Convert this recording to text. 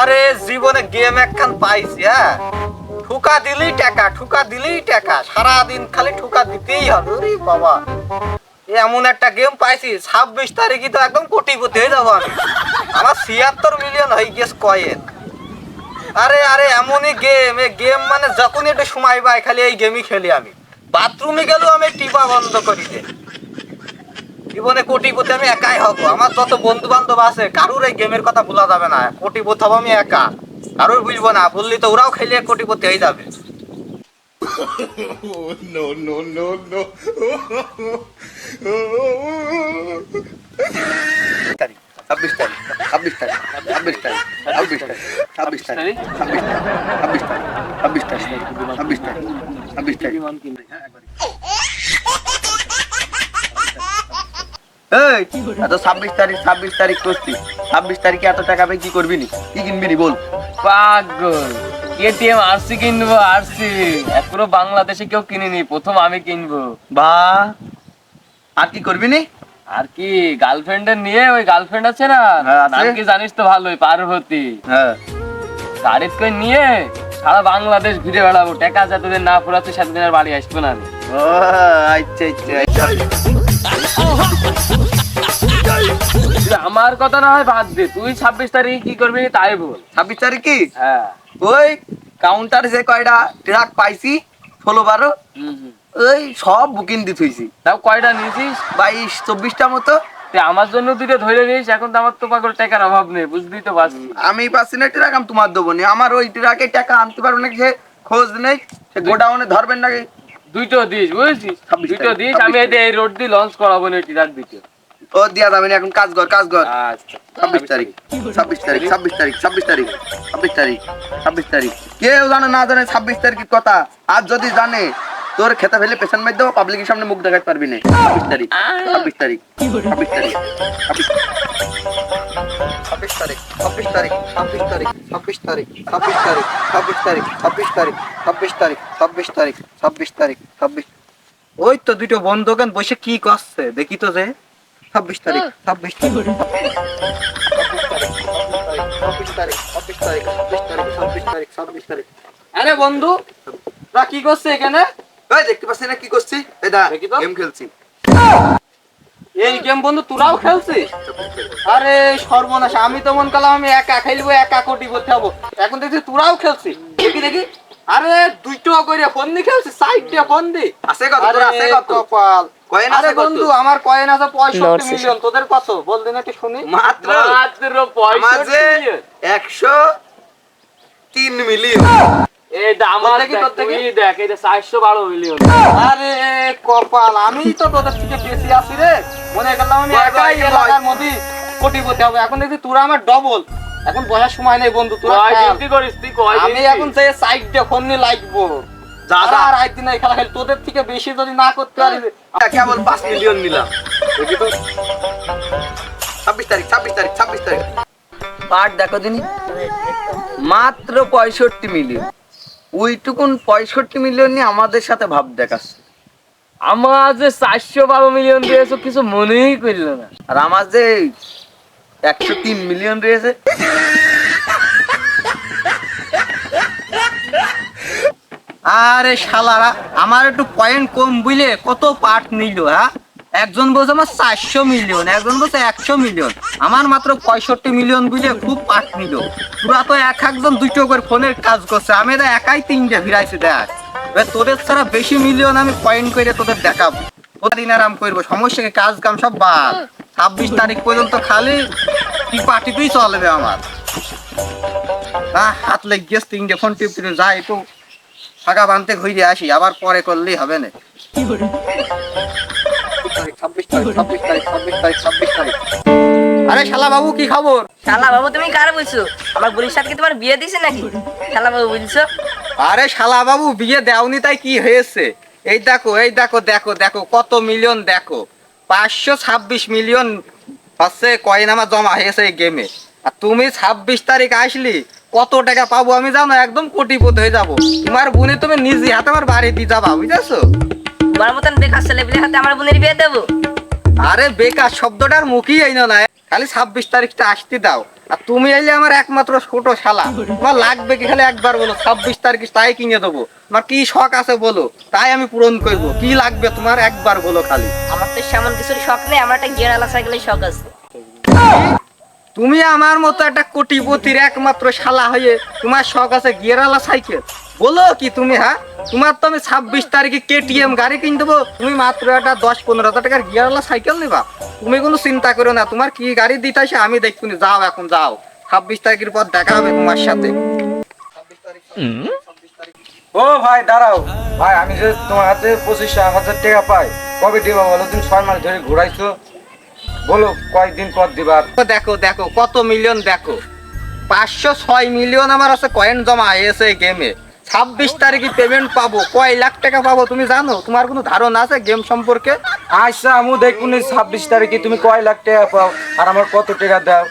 আরে, জীবনে গেম একখান পাইছি হ্যাঁ? ঠুকা দিলেই টাকা ঠুকা দিলেই টাকা সারাদিন খালি ঠুকা দিতেই হবে। ওরে বাবা। এমন একটা গেম পাইছি, ছাব্বিশ তারিখে তো একদম কোটিপতি হয়ে যাব আমি। আমার ছিয়াত্তর মিলিয়ন হয়ে গেছে কয়েন আরে আরে, এমনই গেম এই গেম মানে যখনই একটু সময় পাই, খালি এই গেমই খেলি আমি। বাথরুমে গেলেও আমি টিপা বন্ধ করি দে। জীবনে কোটিপতি আমি একাই হব আমার যত বন্ধু বান্ধব আছে কারুর এই গেমের কথা ভোলা যাবে না কোটিপতি হব আমি একা কারুর বুঝব না বললি তো ওরাও খেলে কোটিপতি হয়ে যাবে ছাব্বিশ তারিখ ছাব্বিশ তারিখ ছাব্বিশ তারিখ ছাব্বিশ তারিখ ছাব্বিশ তারিখ ছাব্বিশ তারিখ ছাব্বিশ তারিখ ছাব্বিশ তারিখ এই এত ছাব্বিশ তারিখ ছাব্বিশ তারিখ করছি ছাব্বিশ তারিখে এত টাকা পেয়ে কি করবি নি? কি কিনবি নি বল? পাগল। কেটিএম আরসি কিনবো আরসি। বাংলাদেশে কেউ কিনেনি প্রথম আমি কিনবো। বা আর কি করবি নি? আর কি গার্লফ্রেন্ডের নিয়ে ওই গার্লফ্রেন্ড আছে না? হ্যাঁ, নাম কি জানিস তো ভালোই পার্বতী। হ্যাঁ। গাড়িতে করে নিয়ে সারা বাংলাদেশ ঘুরে বেড়াবো। টাকা যতদিন না ফুরাতে সেতদিন আর বাড়ি আসব না ও আচ্ছা আচ্ছা। আমার কথা না হয় বাদ দে। তুই ছাব্বিশ তারিখে কি করবি তাই বল। ছাব্বিশ তারিখ? কি হ্যাঁ। ওই কাউন্টার যে কয়টা ট্রাক পাইছি ষোলো বারো। ওই সব বুকিং দিয়ে থইছি। তাও কয়টা নিয়েছিস? বাইশ চব্বিশটা মতো। আমার জন্য দুটো ধরে নিস এখন তো আমার তো পাগল টাকার অভাব নেই বুঝতেই তো পারছি। আমি পাচ্ছি না ট্রাক আমি তোমার দেবো নি। আমার ওই ট্রাকে টাকা আনতে পারব না সে খোঁজ নেই সে গোডাউনে ধরবেন নাকি? দুইটো দিস বুঝেছিস? ছাব্বিশ দুইটো তারিখ, দিস ছাব্বিশ আমি এই রোড দিয়ে লঞ্চ করাবো না টিরার দিকে। ও দিয়া যাবে না এখন কাজ কর কাজ কর। ছাব্বিশ তারিখ ছাব্বিশ তারিখ ছাব্বিশ তারিখ ছাব্বিশ তারিখ ছাব্বিশ তারিখ ছাব্বিশ তারিখ। কেউ জানে না জানে ছাব্বিশ তারিখের কথা। আর যদি জানে তোর খেতে ফেলে পেছন দেবো পাবলিকের সামনে মুখ দেখাতে পারবি না। ছাব্বিশ তারিখ ছাব্বিশ তারিখ ছাব্বিশ তারিখ ছাব্বিশ ছাব্বিশ তারিখ ছাব্বিশ তারিখ ছাব্বিশ তারিখ ছাব্বিশ তারিখ ছাব্বিশ তারিখ ছাব্বিশ তারিখ ছাব্বিশ তারিখ ছাব্বিশ তারিখ ছাব্বিশ তারিখ ছাব্বিশ ওই তো দুটো বন্ধু দোকান বসে কি করছে দেখি তো যে ছাব্বিশ তারিখ ছাব্বিশ তারিখ ছাব্বিশ তারিখ ছাব্বিশ তারিখ ছাব্বিশ তারিখ ছাব্বিশ তারিখ ছাব্বিশ তারিখ আরে বন্ধু কি করছে এখানে দেখতে পাচ্ছি না কি করছি এই দা গেম খেলছি এই গেম বন্ধু তোরাও খেলছিস? আরে সর্বনাশ আমি তো মন করলাম আমি একা খেলব একা কোটি করতে হব। এখন দেখছি তোরাও খেলছিস। দেখি দেখি। আরে দুইটো করে ফোন দিয়ে খেলছিস সাইডটা ফোন দি আছে কত তোর আছে কত? কপাল। কয়েন আছে বন্ধু আমার কয়েন আছে পঁয়ষট্টি মিলিয়ন তোদের কত? বল দিন একটু শুনি। মাত্র? মাত্র আমার পঁয়ষট্টি যে মিলিয়ন। একশো তিন মিলিয়ন আরে কপাল আমি তো তোদের থেকে বেশি আছি রে। মনে করলাম আমি একাই এলাকার মধ্যে কোটিপতি হবে। এখন দেখছি তোরা আমার ডবল এখন বসার সময় নেই বন্ধু তোরা করিস তুই আমি এখন যে সাইডটা ফোন নিয়ে লাগবো। আর খেলা খেল তোদের থেকে বেশি যদি না করতে পারি কেবল পাঁচ মিলিয়ন নিলাম। ছাব্বিশ তারিখ ছাব্বিশ তারিখ ছাব্বিশ তারিখ। পাট দেখো মাত্র পঁয়ষট্টি মিলিয়ন ওইটুকুন পঁয়ষট্টি মিলিয়ন নিয়ে আমাদের সাথে ভাব দেখাচ্ছে আমার যে চারশো বারো মিলিয়ন দিয়েছ কিছু মনেই করল না। আর আমার যে একশো তিন মিলিয়ন রয়েছে। আরে শালারা আমার একটু পয়েন্ট কম বুঝলে কত পার্ট নিল হ্যাঁ? একজন বলছে আমার চারশো মিলিয়ন একজন বলছে একশো মিলিয়ন আমার মাত্র পঁয়ষট্টি মিলিয়ন বুঝে খুব পাঁচ নিল। পুরা তো এক একজন দুটো করে ফোনের কাজ করছে। আমি তো একাই তিনটে ফিরাইছি দেখ। তোদের ছাড়া বেশি মিলিয়ন আমি পয়েন্ট করে তোদের দেখাবো। দিন আরাম করব? সমস্যাকে কাজ কাম সব বাদ। ছাব্বিশ তারিখ পর্যন্ত খালি কি পার্টিতেই চলবে আমার। আহ, হাত লেগে গেছে তিনটে ফোন টিপ টিপে যাই একটু ফাঁকা বানতে ঘুরে আসি আবার পরে করলেই হবে না। ছাব্বিশ তারিখ ছাব্বিশ তারিখ ছাব্বিশ তারিখ ছাব্বিশ তারিখ। আরে শালা বাবু কি খবর? শালা বাবু তুমি কার বলছো? আমার বুড়ির সাথে তোমার বিয়ে দিছে নাকি? শালা বাবু বলছো আরে শালা বাবু বিয়ে দেওনি তাই কি হয়েছে? এই দেখো এই দেখো দেখো দেখো কত মিলিয়ন দেখো। পাঁচশো ছাব্বিশ মিলিয়ন হচ্ছে কয়েন আমার জমা হয়েছে এই গেমে আর তুমি ছাব্বিশ তারিখ আসলি কত টাকা পাবো আমি জানো? একদম কোটিপতি হয়ে যাব। তোমার বোনে তুমি নিজে হাতে আমার বাড়ি দিয়ে যাবা বুঝেছ? তোমার মতন বেকার ছেলে হাতে আমার বোনের বিয়ে দেবো? আরে বেকার শব্দটার মুখই এই না খালি ছাব্বিশ তারিখটা আসতে দাও। আর তুমি এলে আমার একমাত্র ছোট শালা। তোমার লাগবে কি খালি একবার বলো ছাব্বিশ তারিখ তাই কিনে দেবো। তোমার কি শখ আছে বলো তাই আমি পূরণ করব। কি লাগবে তোমার একবার বলো খালি। আমার তো সেমন কিছুর শখ নেই আমার একটা গিয়ারওয়ালা সাইকেলের শখ আছে। তুমি আমার মতো একটা কোটিপতির একমাত্র শালা হয়ে তোমার শখ আছে গিয়ারালা সাইকেল। বলো কি তুমি হ্যাঁ? তোমার তো আমি ছাব্বিশ তারিখে কেটিএম গাড়ি কিনে দেবো, তুমি মাত্র একটা দশ পনেরো হাজার টাকার গিয়ারালা সাইকেল নিবা। তুমি কোনো চিন্তা করো না, তোমার কি গাড়ি দিতে আসে আমি দেখুনি যাও এখন, যাও। ছাব্বিশ তারিখের পর দেখা হবে তোমার সাথে। ও ভাই, দাঁড়াও। ভাই, আমি যে তোমার হাতে পঁচিশ হাজার টাকা পাই, কবে দিবা বলো? তুমি ছয় মাস ধরে ঘুরাইছো। বলো কয়েকদিন পর দিবার? দেখো দেখো কত মিলিয়ন দেখো। পাঁচশো ছয় মিলিয়ন আমার আছে কয়েন জমা হয়েছে গেমে ছাব্বিশ তারিখে পেমেন্ট পাবো কয় লাখ টাকা পাবো তুমি জানো? তোমার কোনো ধারণা আছে গেম সম্পর্কে? আচ্ছা আমি দেখুন ছাব্বিশ তারিখে তুমি কয় লাখ টাকা পাও আর আমার কত টাকা দাও?